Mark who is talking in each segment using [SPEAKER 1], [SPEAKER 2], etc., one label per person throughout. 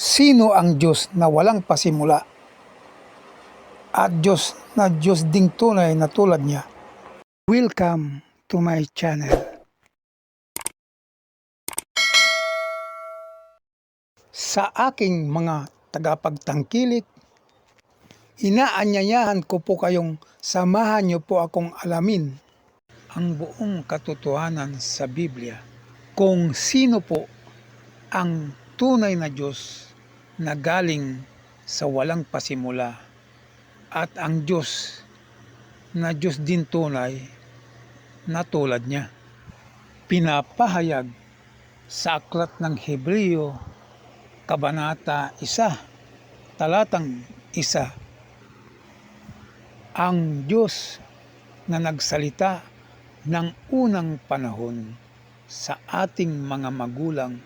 [SPEAKER 1] Sino ang Diyos na walang pasimula? At Diyos na Diyos ding tunay na tulad niya. Welcome to my channel. Sa aking mga tagapagtangkilik, inaanyayahan ko po kayong samahan niyo po akong alamin ang buong katotohanan sa Biblia kung sino po ang tunay na Diyos na galing sa walang pasimula at ang Diyos na Diyos din tunay na tulad niya. Pinapahayag sa aklat ng Hebreo, Kabanata 1, talatang 1, ang Diyos na nagsalita ng unang panahon sa ating mga magulang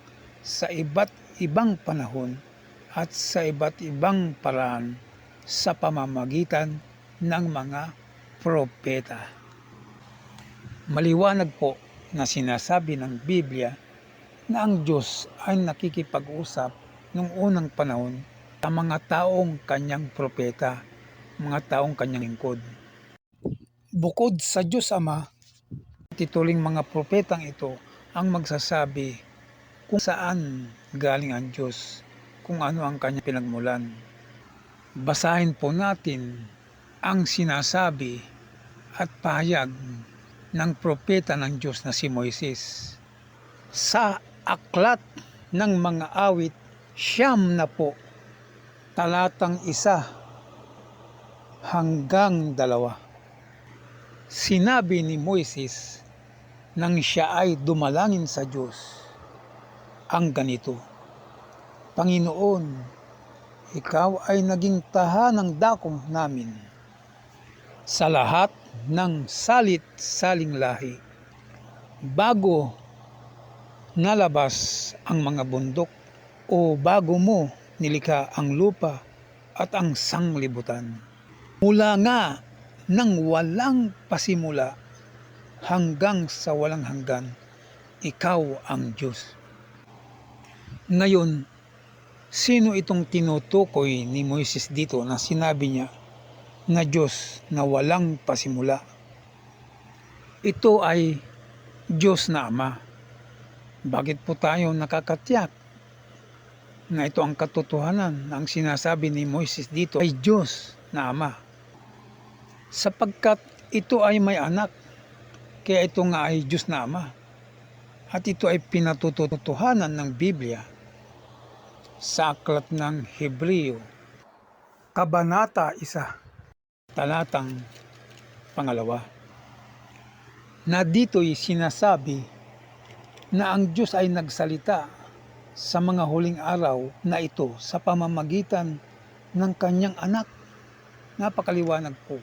[SPEAKER 1] sa iba't ibang panahon at sa iba't ibang paraan sa pamamagitan ng mga propeta. Maliwanag po na sinasabi ng Biblia na ang Diyos ay nakikipag-usap noong unang panahon sa mga taong kanyang propeta, mga taong kanyang lingkod. Bukod sa Diyos Ama, tituling mga propetang ito ang magsasabi kung saan galing ang Diyos, kung ano ang kanyang pinagmulan. Basahin po natin ang sinasabi at pahayag ng propeta ng Diyos na si Moises. Sa aklat ng mga awit, siyam na po, talatang isa hanggang dalawa. Sinabi ni Moises nang siya ay dumalangin sa Diyos ang ganito, Panginoon, ikaw ay naging tahanang dakong namin sa lahat ng salit-saling lahi. Bago nalabas ang mga bundok o bago mo nilikha ang lupa at ang sanglibutan. Mula nga nang walang pasimula hanggang sa walang hanggan, ikaw ang Diyos. Ngayon, sino itong tinutukoy ni Moises dito na sinabi niya na Diyos na walang pasimula? Ito ay Diyos na Ama. Bakit po tayo nakakatiyak na ito ang katotohanan ang sinasabi ni Moises dito ay Diyos na Ama? Sapagkat ito ay may anak, kaya ito nga ay Diyos na Ama. At ito ay pinatututuhanan ng Biblia sa aklat ng Hebreo, Kabanata 1, talatang pangalawa, na dito'y sinasabi na ang Diyos ay nagsalita sa mga huling araw na ito sa pamamagitan ng kanyang anak. Napakaliwanag po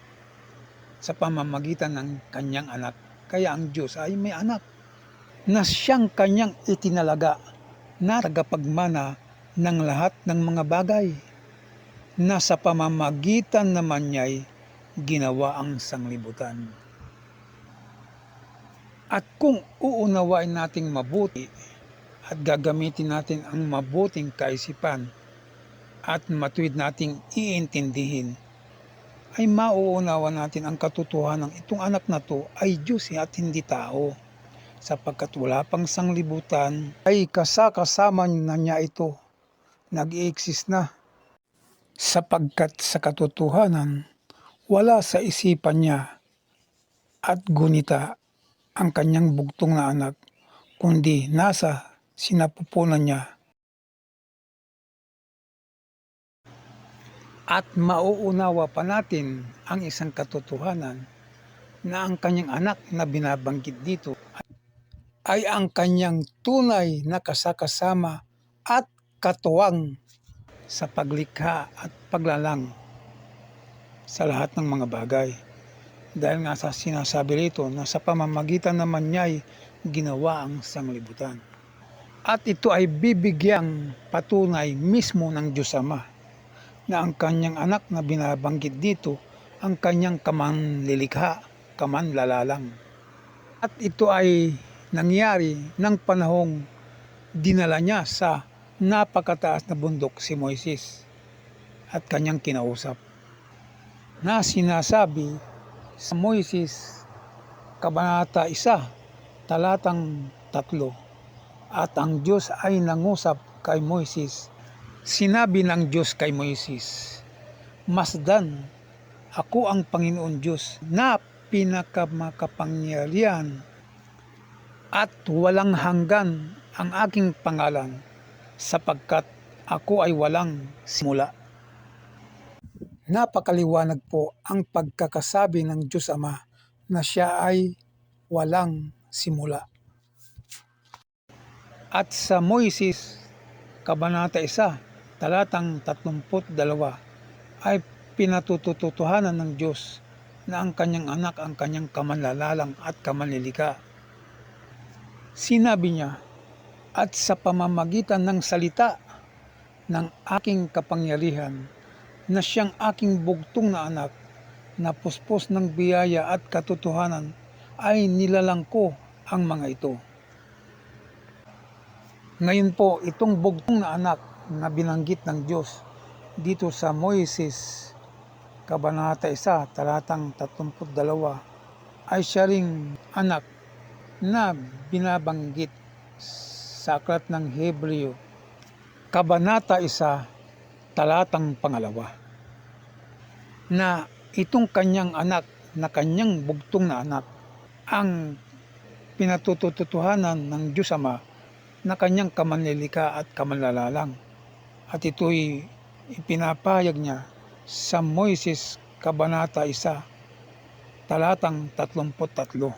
[SPEAKER 1] sa pamamagitan ng kanyang anak. Kaya ang Diyos ay may anak na siyang kanyang itinalaga na tagapagmana ng lahat ng mga bagay na sa pamamagitan naman niya'y ginawa ang sanglibutan. At kung uunawain nating mabuti at gagamitin natin ang mabuting kaisipan at matuwid nating iintindihin, ay mauunawa natin ang katotohanan ng itong anak na to ay Diyos at hindi tao. Sapagkat wala pang sanglibutan ay kasakasama na niya ito. Nag-i-exist na. Sapagkat sa katotohanan, wala sa isipan niya at gunita ang kanyang bugtong na anak, kundi nasa sinapupunan niya at mauunawa pa natin ang isang katotohanan na ang kanyang anak na binabanggit dito ay ang kanyang tunay na kasakasama at katuwang sa paglikha at paglalang sa lahat ng mga bagay. Dahil nga sa sinasabi rito na sa pamamagitan naman niya ay ginawa ang sanglibutan. At ito ay bibigyang patunay mismo ng Diyos Ama na ang kanyang anak na binabanggit dito ang kanyang kamanlilikha, kamanlalalang. At ito ay nangyari ng panahong dinala niya sa napakataas na bundok si Moises at kanyang kinausap na sinasabi sa Moises Kabanata 1 talatang 3 at ang Diyos ay nangusap kay Moises. Sinabi ng Diyos kay Moises Masdan ako ang Panginoon Diyos na pinakamakapangyarihan at walang hanggan ang aking pangalan sapagkat ako ay walang simula. Napakaliwanag po ang pagkakasabi ng Diyos Ama na siya ay walang simula. At sa Moises, Kabanata 1, talatang 32 ay pinatututuhanan ng Diyos na ang kanyang anak ang kanyang kamanlalalang at kamanlilika. Sinabi niya, at sa pamamagitan ng salita ng aking kapangyarihan na siyang aking bugtong na anak na puspos ng biyaya at katotohanan ay nilalang ko ang mga ito. Ngayon po, itong bugtong na anak na binanggit ng Diyos dito sa Moises, Kabanata 1, talatang 32, ay siya ring anak na binabanggit sa aklat ng Hebreo, Kabanata 1, talatang pangalawa, na itong kanyang anak, na kanyang bugtong na anak, ang pinatututuhanan ng Diyos Ama na kanyang kamanlilika at kamanlalalang. At ito'y ipinapayag niya sa Moises Kabanata 1, talatang 33.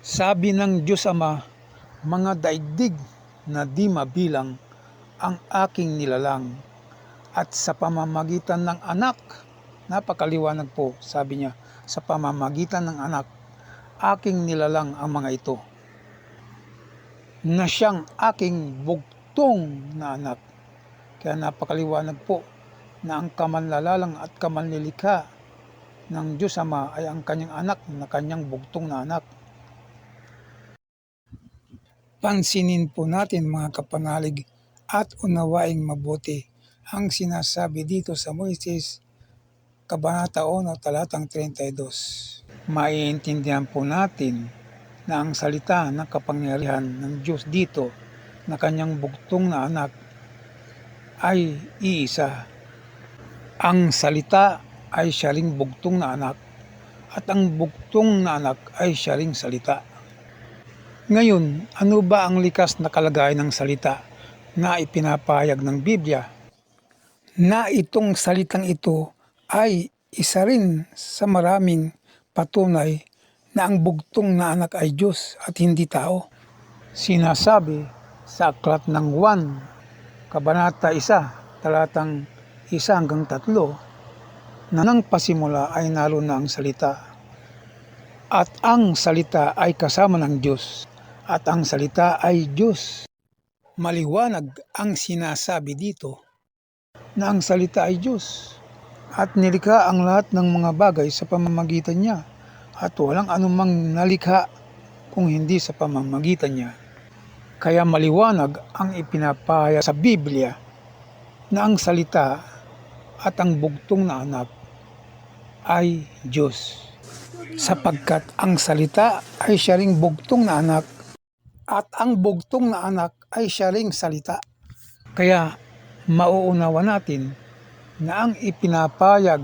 [SPEAKER 1] Sabi ng Diyos Ama, mga daigdig na di mabilang ang aking nilalang at sa pamamagitan ng anak, napakaliwanag po, sabi niya, sa pamamagitan ng anak, aking nilalang ang mga ito na siyang aking bugtong na anak. Kaya napakaliwanag po na ang kamanlalalang at kamanlilikha ng Diyos Ama ay ang kanyang anak na kanyang bugtong na anak. Pansinin po natin mga kapanalig at unawaing mabuti ang sinasabi dito sa Moises Kabanata 1 talatang 32. Maiintindihan po natin na ang salita ng kapangyarihan ng Diyos dito na kanyang bugtong na anak ay iisa. Ang salita ay siya bugtong na anak at ang bugtong na anak ay siya salita. Ngayon, ano ba ang likas na kalagayan ng salita na ipinapahayag ng Biblia? Na itong salitang ito ay isa rin sa maraming patunay na ang bugtong na anak ay Diyos at hindi tao. Sinasabi sa aklat ng 1, Kabanata 1, talatang 1 hanggang 3, na nang pasimula ay nalo na ang salita. At ang salita ay kasama ng Diyos, at ang salita ay Diyos. Maliwanag ang sinasabi dito na ang salita ay Diyos at nilikha ang lahat ng mga bagay sa pamamagitan niya at walang anumang nalikha kung hindi sa pamamagitan niya. Kaya maliwanag ang ipinapahaya sa Biblia na ang salita at ang bugtong na anak ay Diyos. Sapagkat ang salita ay siya ring bugtong na anak at ang bugtong na anak ay siya ring salita. Kaya mauunawa natin na ang ipinapayag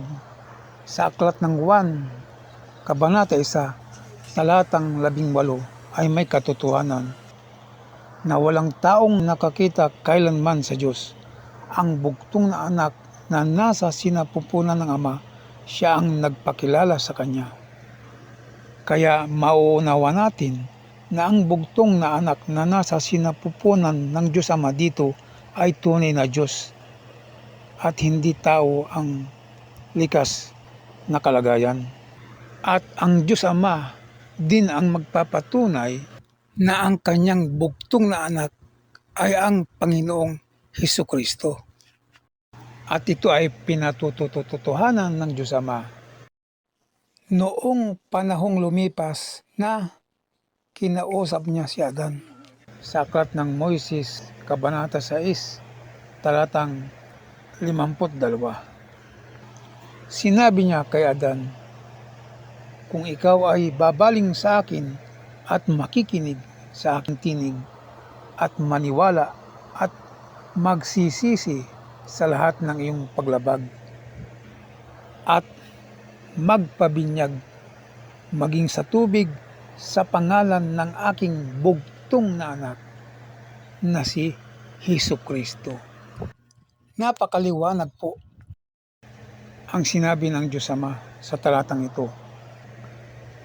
[SPEAKER 1] sa aklat ng 1, Kabanata 1, talatang 18 ay may katotohanan na walang taong nakakita kailanman sa Diyos. Ang bugtong na anak na nasa sinapupunan ng Ama, siya ang nagpakilala sa Kanya. Kaya mauunawa natin na ang bugtong na anak na nasa sinapupunan ng Diyos Ama dito ay tunay na Diyos at hindi tao ang likas na kalagayan. At ang Diyos Ama din ang magpapatunay na ang kanyang bugtong na anak ay ang Panginoong Heso Kristo. At ito ay pinatutututuhanan ng Diyos Ama. Noong panahong lumipas na kinausap niya si Adan, sa aklat ng Moises, Kabanata 6, talatang 52. Sinabi niya kay Adan, Kung ikaw ay babaling sa akin at makikinig sa aking tinig at maniwala at magsisisi sa lahat ng iyong paglabag at magpabinyag maging sa tubig sa pangalan ng aking bugtong na anak na si Hesus Kristo. Napakaliwanag po ang sinabi ng Diyos Ama sa talatang ito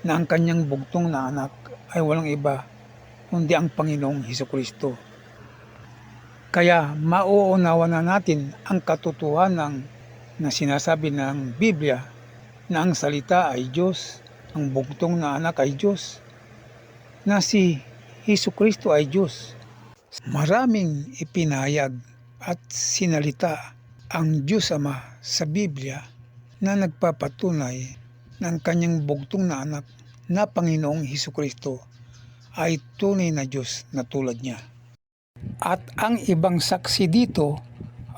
[SPEAKER 1] na ang kanyang bugtong na anak ay walang iba kundi ang Panginoong Hesus Kristo. Kaya mauunawa na natin ang katotohanan na sinasabi ng Biblia na ang salita ay Diyos, ang bugtong na anak ay Diyos, na si Hesus Kristo ay Diyos. Maraming ipinahayag at sinalita ang Diyos Ama sa Biblia na nagpapatunay ng kanyang bugtong na anak na Panginoong Hesus Kristo ay tunay na Diyos na tulad niya. At ang ibang saksi dito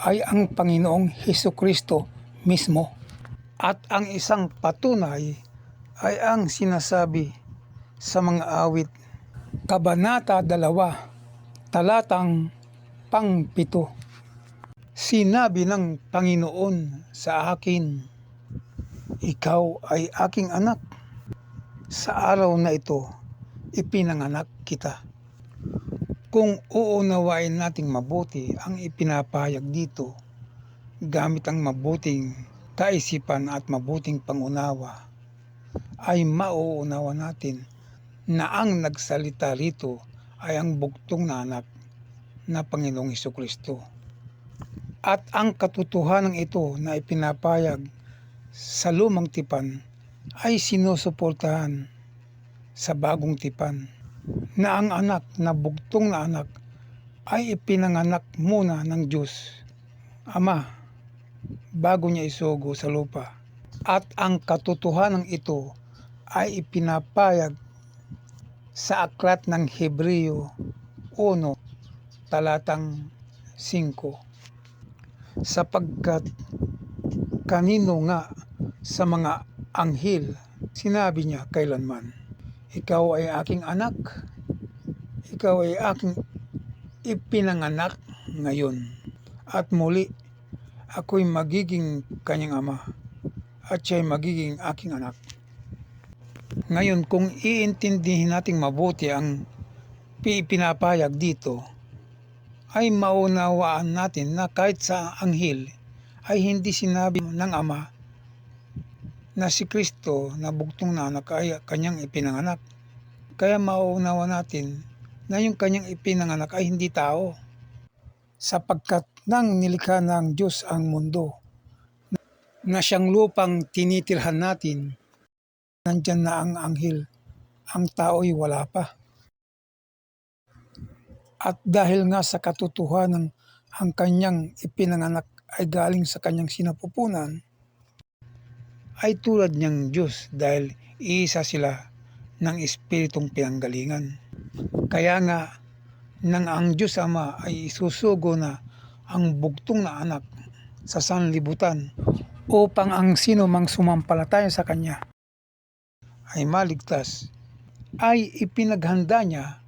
[SPEAKER 1] ay ang Panginoong Hesus Kristo mismo. At ang isang patunay ay ang sinasabi sa mga awit Kabanata 2, talatang pangpito. Sinabi ng Panginoon sa akin, Ikaw ay aking anak. Sa araw na ito, ipinanganak kita. Kung uunawain nating mabuti ang ipinapahayag dito, gamit ang mabuting kaisipan at mabuting pangunawa, ay mauunawa natin na ang nagsalita rito ay ang bugtong na anak na Panginoong Hesus Kristo. At ang katotohanan ito na ipinapayag sa lumang tipan ay sinusuportahan sa bagong tipan na ang anak na bugtong na anak ay ipinanganak muna ng Diyos, Ama, bago niya isugo sa lupa. At ang katotohanan ito ay ipinapayag sa aklat ng Hebreo 1, talatang 5. Sapagkat kanino nga sa mga anghel sinabi niya kailanman, Ikaw ay aking anak, ikaw ay aking ipinanganak ngayon. At muli, ako'y magiging kanyang ama at siya'y magiging aking anak. Ngayon, kung iintindihin nating mabuti ang pinapayag dito, ay maunawaan natin na kahit sa anghel ay hindi sinabi ng ama na si Kristo na bugtong na anak ay kanyang ipinanganak. Kaya mauunawa natin na yung kanyang ipinanganak ay hindi tao. Sapagkat nang nilikha ng Diyos ang mundo, na siyang lupang tinitirhan natin, nandyan na ang anghel, ang tao'y wala pa. At dahil nga sa katotohanan ang kanyang ipinanganak ay galing sa kanyang sinapupunan, ay tulad niyang Diyos dahil iisa sila ng Espiritong pinanggalingan. Kaya nga, nang ang Diyos Ama ay isusugo na ang bugtong na anak sa sanlibutan upang ang sino mang sumampalataya sa Kanya ay maligtas, ay ipinaghanda niya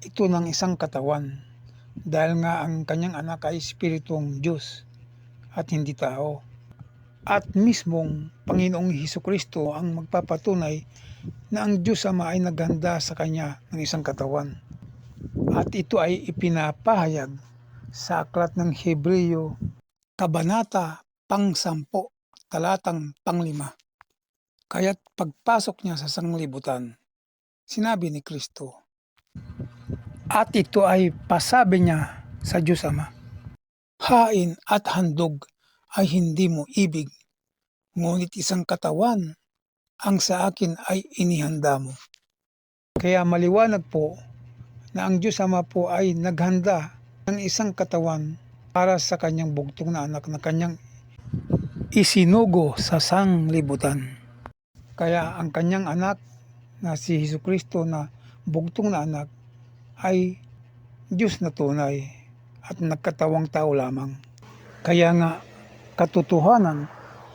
[SPEAKER 1] ito ng isang katawan dahil nga ang kanyang anak ay Espiritong Diyos at hindi tao. At mismong Panginoong Hesus Kristo ang magpapatunay na ang Diyos Ama ay naghanda sa Kanya ng isang katawan. At ito ay ipinapahayag sa aklat ng Hebreo, Kabanata pang-sampo, talatang panglima. Kaya't pagpasok niya sa sanglibutan, sinabi ni Kristo, at ito ay pasabi niya sa Diyos Ama, Hain at handog ay hindi mo ibig, ngunit isang katawan ang sa akin ay inihanda mo. Kaya maliwanag po na ang Diyos Ama po ay naghanda ng isang katawan para sa kanyang bugtong na anak na kanyang isinugo sa sanglibutan. Kaya ang kanyang anak na si Hesus Kristo na bugtong na anak ay Diyos na tunay at nagkatawang tao lamang. Kaya nga katotohanan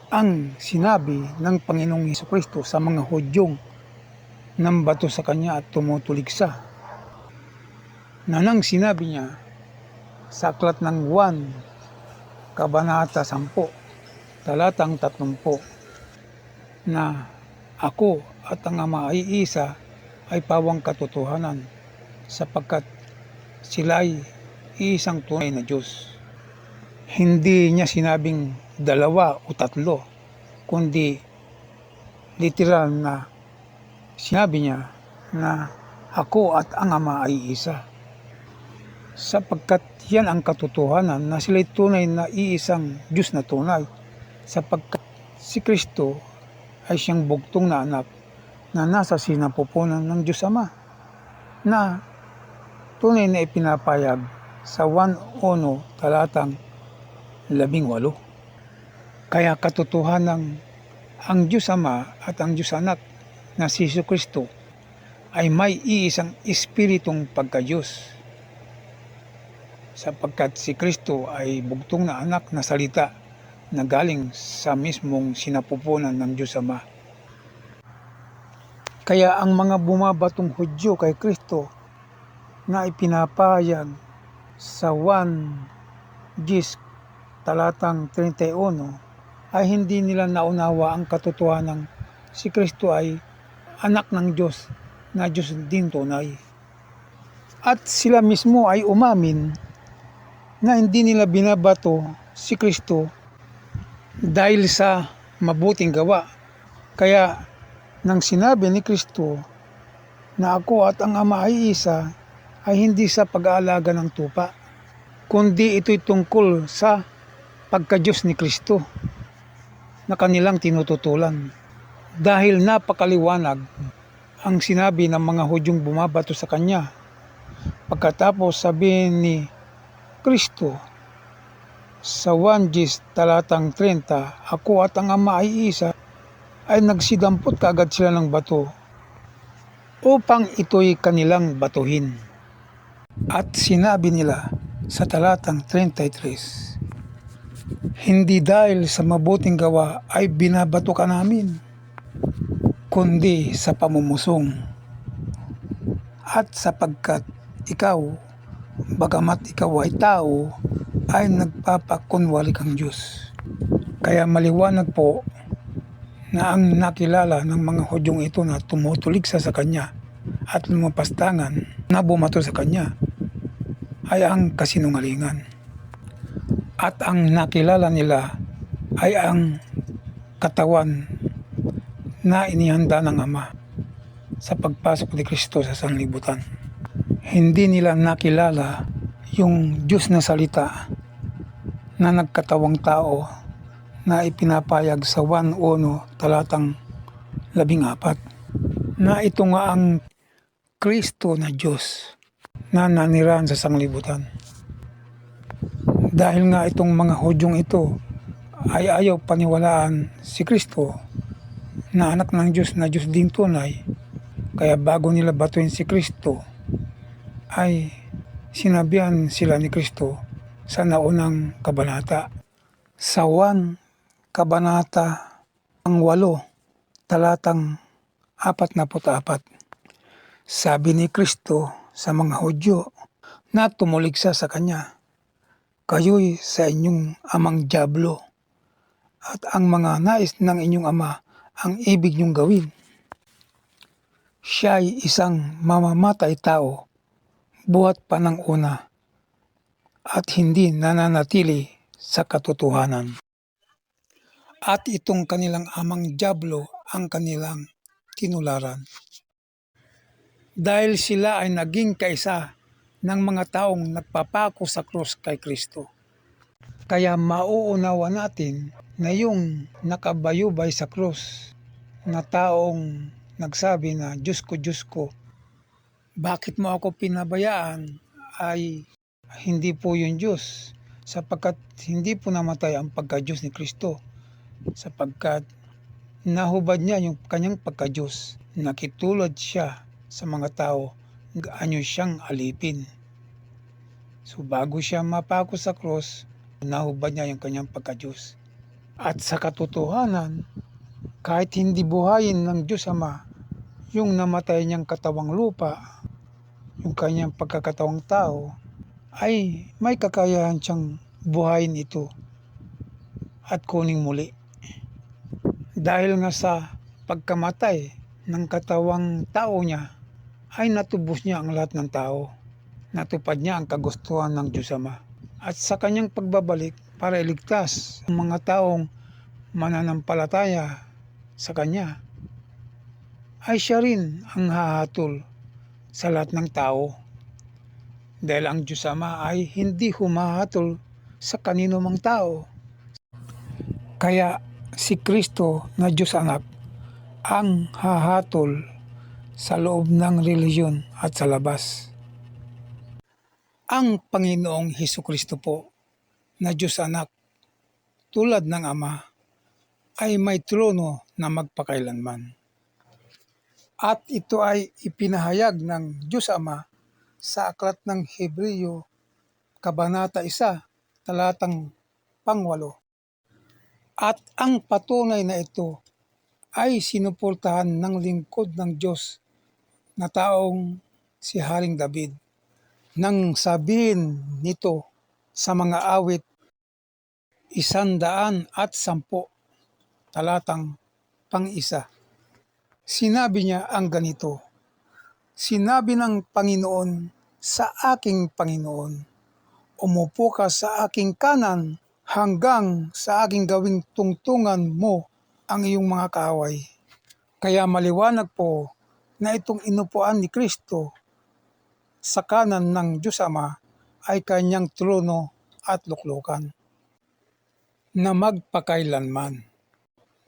[SPEAKER 1] ang sinabi ng Panginoong Heso Kristo sa mga Hudyong ng bato sa kanya at tumutuligsa. Na nang sinabi niya sa aklat ng 1, Kabanata 10, talatang 30, na ako at ang Ama ay isa ay pawang katotohanan sapagkat sila ay isang tunay na Diyos. Hindi niya sinabing dalawa o tatlo, kundi literal na sinabi niya na ako at ang Ama ay isa. Sapagkat yan ang katotohanan na sila'y tunay na iisang Diyos na tunay. Sapagkat si Kristo ay siyang bugtong na anak na nasa sinapupunan ng Diyos Ama na tunay na ipinapayag sa 1.1 talatang 18. Kaya katotohanan ang Diyos Ama at ang Diyos Anak na si Jesu Kristo ay may iisang espiritong pagka-Diyos sapagkat si Kristo ay bugtong na anak na salita na galing sa mismong sinapupunan ng Diyos Ama. Kaya ang mga bumabatong Hudyo kay Kristo na ipinapayag sa 1 Gis talatang 31 ay hindi nila naunawa ang katotohanan si Kristo ay anak ng Diyos na Diyos din tunay. At sila mismo ay umamin na hindi nila binabato si Kristo dahil sa mabuting gawa. Kaya nang sinabi ni Kristo na ako at ang Ama ay isa, ay hindi sa pag-aalaga ng tupa, kundi ito'y tungkol sa pagka-Diyos ni Kristo na kanilang tinututulan. Dahil napakaliwanag ang sinabi ng mga Hudyong bumabato sa Kanya. Pagkatapos sabihin ni Kristo sa 1 Gis talatang 30, ako at ang Ama ay isa, ay nagsidampot kaagad sila ng bato upang ito'y kanilang batuhin. At sinabi nila sa talatang 33, Hindi dahil sa mabuting gawa ay binabato ka namin, kundi sa pamumusong. At sapagkat ikaw, bagamat ikaw ay tao, ay nagpapakunwali kang Diyos. Kaya maliwanag po na ang nakilala ng mga Hudyong ito na tumutulig sa Kanya at lumapastangan na bumato sa Kanya ay ang kasinungalingan. At ang nakilala nila ay ang katawan na inihanda ng Ama sa pagpasok ni Kristo sa sanlibutan. Hindi nila nakilala yung Diyos na salita na nagkatawang tao na ipinapayag sa 1.1 talatang 14 na ito nga ang Kristo na Diyos na nanirahan sa sanglibutan. Dahil nga itong mga Hudyong ito ay ayaw paniwalaan si Kristo na anak ng Diyos na Diyos din tunay, kaya bago nila batuin si Kristo, ay sinabihan sila ni Kristo sa naunang kabanata. Sa 1 kabanata ang 8 talatang 44. Sabi ni Kristo sa mga Hudyo na tumuligsa sa Kanya, Kayo'y sa inyong amang Diablo at ang mga nais ng inyong ama ang ibig niyong gawin. Siya ay isang mamamatay tao buhat pa una at hindi nananatili sa katotohanan. At itong kanilang amang Diablo ang kanilang tinularan. Dahil sila ay naging kaisa ng mga taong nagpapako sa krus kay Kristo. Kaya mauunawa natin na yung nakabayubay sa krus na taong nagsabi na Diyos ko, Diyos ko, bakit mo ako pinabayaan ay hindi po yung Diyos sapagkat hindi po namatay ang pagka-Diyos ni Kristo sapagkat nahubad niya yung kanyang pagka-Diyos nakitulad siya sa mga tao anyo siyang alipin So bago siya mapako sa cross, nahubad niya yung kanyang pagka-Diyos. At sa katotohanan, kahit hindi buhayin ng Diyos Ama, yung namatay niyang katawang lupa, yung kanyang pagkakatawang tao, ay may kakayahan siyang buhayin ito at kuning muli. Dahil nga sa pagkamatay ng katawang tao niya, ay natubos niya ang lahat ng tao. Natupad niya ang kagustuhan ng Diyos Ama. At sa kanyang pagbabalik para iligtas ang mga taong mananampalataya sa Kanya, ay siya rin ang hahatol sa lahat ng tao. Dahil ang Diyos Ama ay hindi humahatol sa kanino mang tao. Kaya si Kristo na Diyos Anak ang hahatol sa loob ng reliyon at sa labas. Ang Panginoong Heso Kristo po na Diyos Anak tulad ng Ama ay may trono na magpakailanman. At ito ay ipinahayag ng Diyos Ama sa aklat ng Hebreo, Kabanata 1, talatang pangwalo. At ang patunay na ito ay sinuportahan ng lingkod ng Diyos na taong si Haring David nang sabihin nito sa mga awit isandaan at sampo talatang pang-isa. Sinabi niya ang ganito, Sinabi ng Panginoon sa aking Panginoon, Umupo ka sa aking kanan hanggang sa aking gawing tungtungan mo ang iyong mga kaaway. Kaya maliwanag po na itong inupuan ni Kristo sa kanan ng Diyos Ama ay kanyang trono at luklukan na magpakailanman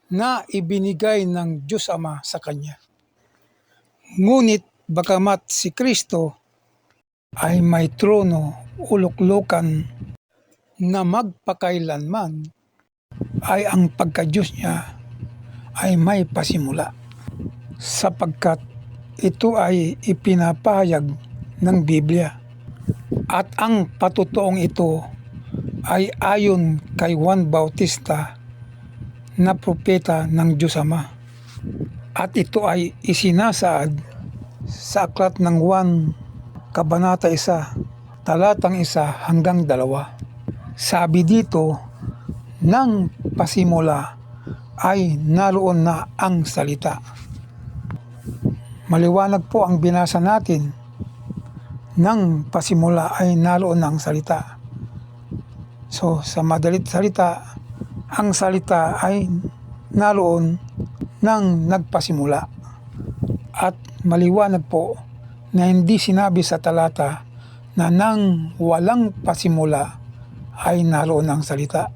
[SPEAKER 1] na ibinigay ng Diyos Ama sa Kanya. Ngunit bagamat si Kristo ay may trono o luklukan na magpakailanman, ay ang pagka-Diyos niya ay may pasimula sapagkat ito ay ipinapahayag ng Biblia. At ang patutuong ito ay ayon kay Juan Bautista na propeta ng Diyos Ama. At ito ay isinasaad sa aklat ng Juan Kabanata 1, talatang 1 hanggang 2. Sabi dito, nang pasimula ay naroon na ang salita. Maliwanag po ang binasa natin. Nang pasimula ay naroon na ang salita. So sa madalit salita, ang salita ay naroon nang nagpasimula. At maliwanag po na hindi sinabi sa talata na nang walang pasimula ay naroon ang salita.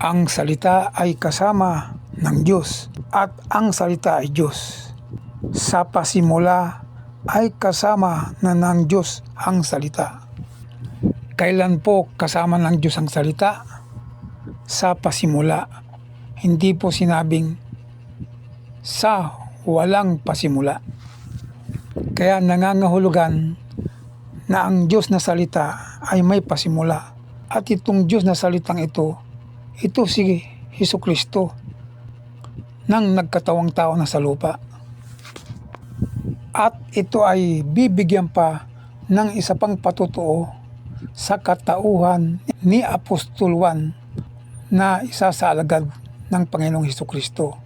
[SPEAKER 1] Ang salita ay kasama ng Diyos at ang salita ay Diyos. Sa pasimula ay kasama na ng Diyos ang salita. Kailan po kasama ng Diyos ang salita? Sa pasimula. Hindi po sinabing sa walang pasimula. Kaya nangangahulugan na ang Diyos na salita ay may pasimula. At itong Diyos na salitang ito, ito si Heso Kristo nang nagkatawang tao na sa lupa. At ito ay bibigyan pa ng isa pang patutuo sa katauhan ni Apostol Juan na isa sa alagad ng Panginoong Heso Kristo.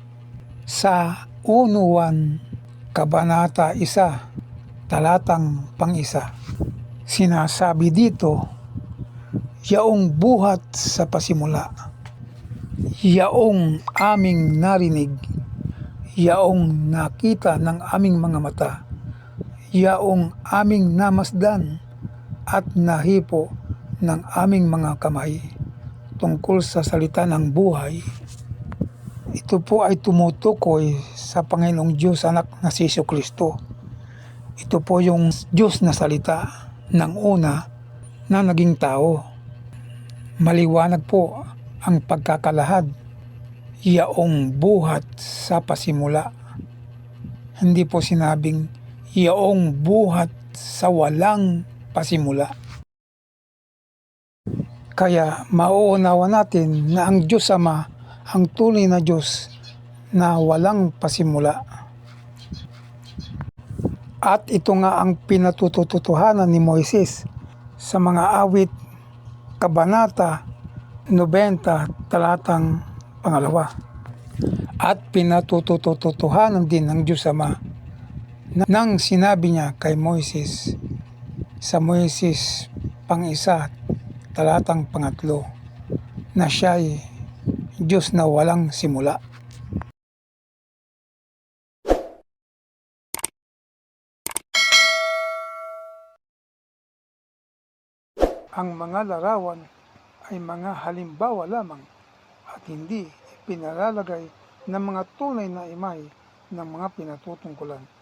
[SPEAKER 1] Sa 1.1 Kabanata 1 talatang pang-isa sinasabi dito yaong buhat sa pasimula. Yaong aming narinig. Yaong nakita ng aming mga mata. Yaong aming namasdan at nahipo ng aming mga kamay tungkol sa salita ng buhay ito po ay tumutukoy sa Panginoong Diyos anak na si Yesu Kristo. Ito po yung Diyos na salita ng una na naging tao. Maliwanag po ang pagkakalahad yaong buhat sa pasimula. Hindi po sinabing yaong buhat sa walang pasimula. Kaya mauunawa natin na ang Diyos Ama ang tunay na Diyos na walang pasimula. At ito nga ang pinatututuhanan ni Moises sa mga awit Kabanata 90 talatang pangalawa. At pinatututuhanan din ng Diyos Ama na- nang sinabi niya kay Moises sa Moises pang-isa talatang pangatlo na siya'y Diyos na walang simula. Ang mga larawan ay mga halimbawa lamang at hindi pinalalagay ng mga tunay na imay ng mga pinatutungkulan.